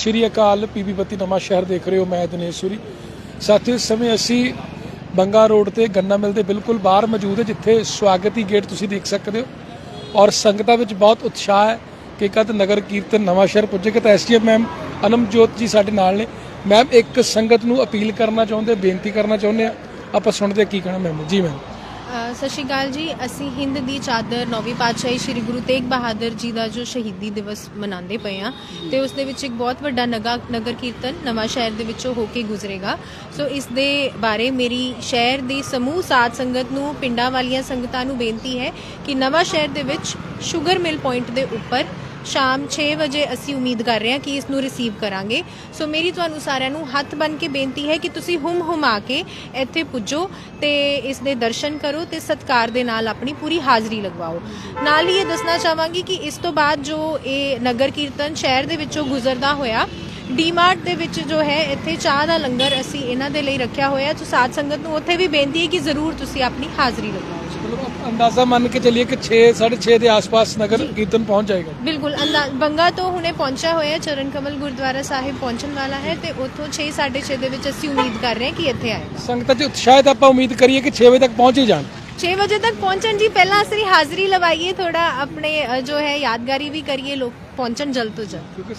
ਸ਼੍ਰੀ ਅਕਾਲ PP ਬੱਤੀ ਨਵਾਂ ਸ਼ਹਿਰ ਦੇਖ ਰਹੇ ਹੋ, ਮੈਂ ਦਿਨੇਸ਼ੂਰੀ ਸਾਥੀਓ, ਇਸ ਸਮੇਂ ਅਸੀਂ ਬੰਗਾ ਰੋਡ ਤੇ ਗੰਨਾ ਮਿਲ ਦੇ ਬਿਲਕੁਲ ਬਾਹਰ ਮੌਜੂਦ ਹੈ, ਜਿੱਥੇ ਸਵਾਗਤੀ ਗੇਟ ਤੁਸੀਂ ਦੇਖ ਸਕਦੇ ਹੋ। ਔਰ ਸੰਗਤਾਂ ਵਿੱਚ ਬਹੁਤ ਉਤਸ਼ਾਹ ਹੈ ਕਿ ਕਦ ਨਗਰ ਕੀਰਤਨ ਨਵਾਂ ਸ਼ਹਿਰ ਪੁੱਜੇਗਾ ਤਾਂ ਐਸਡੀਐਮ ਮੈਮ ਅਨਮਜੋਤ ਜੀ ਸਾਡੇ ਨਾਲ ਨੇ। ਮੈਮ, ਇੱਕ ਸੰਗਤ ਨੂੰ ਅਪੀਲ ਕਰਨਾ ਚਾਹੁੰਦੇ, ਬੇਨਤੀ ਕਰਨਾ ਚਾਹੁੰਦੇ ਆ। ਆਪਾਂ ਸੁਣਦੇ ਕੀ ਕਹਿਣਾ ਮੈਮ। ਜੀ ਮੈਮ। ਸਤਿ ਸ਼੍ਰੀ ਅਕਾਲ ਜੀ। ਅਸੀਂ ਹਿੰਦ ਦੀ ਚਾਦਰ ਨੌਵੀਂ ਪਾਤਸ਼ਾਹੀ ਸ੍ਰੀ ਗੁਰੂ ਤੇਗ ਬਹਾਦਰ ਜੀ ਦਾ ਜੋ ਸ਼ਹੀਦੀ ਦਿਵਸ ਮਨਾਉਂਦੇ ਪਏ ਆ ਤੇ ਉਸ ਦੇ ਵਿੱਚ ਇੱਕ ਬਹੁਤ ਵੱਡਾ ਨਗਾ, ਨਗਰ ਕੀਰਤਨ ਨਵਾਂ ਸ਼ਹਿਰ ਦੇ ਵਿੱਚੋਂ ਹੋ ਕੇ ਗੁਜ਼ਰੇਗਾ। ਸੋ ਇਸ ਦੇ ਬਾਰੇ ਮੇਰੀ ਸ਼ਹਿਰ ਦੀ ਸਮੂਹ ਸਾਧ ਸੰਗਤ ਨੂੰ, ਪਿੰਡਾਂ ਵਾਲੀਆਂ ਸੰਗਤਾਂ ਨੂੰ ਬੇਨਤੀ ਹੈ ਕਿ ਨਵਾਂ ਸ਼ਹਿਰ ਦੇ ਵਿੱਚ ਸ਼ੂਗਰ ਮਿਲ ਪੁਆਇੰਟ ਦੇ ਉੱਪਰ ਸ਼ਾਮ 6 ਵਜੇ ਅਸੀਂ ਉਮੀਦ ਕਰ ਰਹੇ ਹਾਂ ਕਿ ਇਸ ਨੂੰ ਰਿਸੀਵ ਕਰਾਂਗੇ। ਸੋ ਮੇਰੀ ਤੁਹਾਨੂੰ ਸਾਰਿਆਂ ਨੂੰ ਹੱਥ ਬਨ ਕੇ ਬੇਨਤੀ ਹੈ ਕਿ ਤੁਸੀਂ ਹੁਮ ਹੁਮਾ ਕੇ ਇੱਥੇ ਪੁੱਜੋ ਤੇ ਇਸ ਦੇ ਦਰਸ਼ਨ ਕਰੋ ਤੇ ਸਤਕਾਰ ਦੇ ਨਾਲ ਆਪਣੀ ਪੂਰੀ ਹਾਜ਼ਰੀ ਲਗਵਾਓ। ਨਾਲ ਹੀ ਇਹ ਦੱਸਣਾ ਚਾਹਾਂਗੀ ਕਿ ਇਸ ਤੋਂ ਬਾਅਦ ਜੋ ਇਹ ਨਗਰ ਕੀਰਤਨ ਸ਼ਹਿਰ ਦੇ ਵਿੱਚੋਂ ਗੁਜ਼ਰਦਾ ਹੋਇਆ ਡੀਮਾਰਟ ਦੇ ਵਿੱਚ ਜੋ ਹੈ ਇੱਥੇ ਚਾਹ ਦਾ ਲੰਗਰ ਅਸੀਂ ਇਹਨਾਂ ਦੇ ਲਈ ਰੱਖਿਆ ਹੋਇਆ। ਸੋ ਸਾਧ ਸੰਗਤ ਨੂੰ ਉੱਥੇ ਵੀ ਬੇਨਤੀ ਹੈ ਕਿ ਜ਼ਰੂਰ ਤੁਸੀਂ ਆਪਣੀ ਹਾਜ਼ਰੀ ਮਤਲਬ ਆਪਾਂ ਅੰਦਾਜ਼ਾ ਮੰਨ ਕੇ ਚੱਲੀਏ ਕਿ 6 6:30 ਦੇ ਆਸ-ਪਾਸ ਨਗਰ ਕੀਰਤਨ ਪਹੁੰਚ ਜਾਏਗਾ। ਬਿਲਕੁਲ ਬੰਗਾ ਤੋਂ ਹੁਣੇ ਪਹੁੰਚਿਆ ਹੋਇਆ ਹੈ, ਚਰਨ ਕਮਲ ਗੁਰਦੁਆਰਾ ਸਾਹਿਬ ਪਹੁੰਚਣ ਵਾਲਾ ਹੈ ਤੇ ਉੱਥੋਂ 6:30 ਦੇ ਵਿੱਚ ਅਸੀਂ ਉਮੀਦ ਕਰ ਰਹੇ ਹਾਂ ਕਿ ਇੱਥੇ ਆਏਗਾ। ਸੰਗਤਾਂ 'ਚ ਤਾਂ ਆਪਾਂ ਉਮੀਦ ਕਰੀਏ ਕਿ 6 ਵਜੇ ਤੱਕ ਪਹੁੰਚ ਹੀ ਜਾਣ। 6 ਵਜੇ ਤੱਕ ਪਹੁੰਚਣ ਜੀ ਪਹਿਲਾਂ ਅਸੀਂ ਹਾਜ਼ਰੀ ਲਵਾਈਏ ਥੋੜਾ ਆਪਣੇ ਜੋ ਹੈ ਯਾਦਗਾਰੀ ਵੀ ਕਰੀਏ ਲੋਕ ਪਹੁੰਚਣ ਜਲਦ ਤੋਂ ਜਲਦ। ਕਿਉਂਕਿ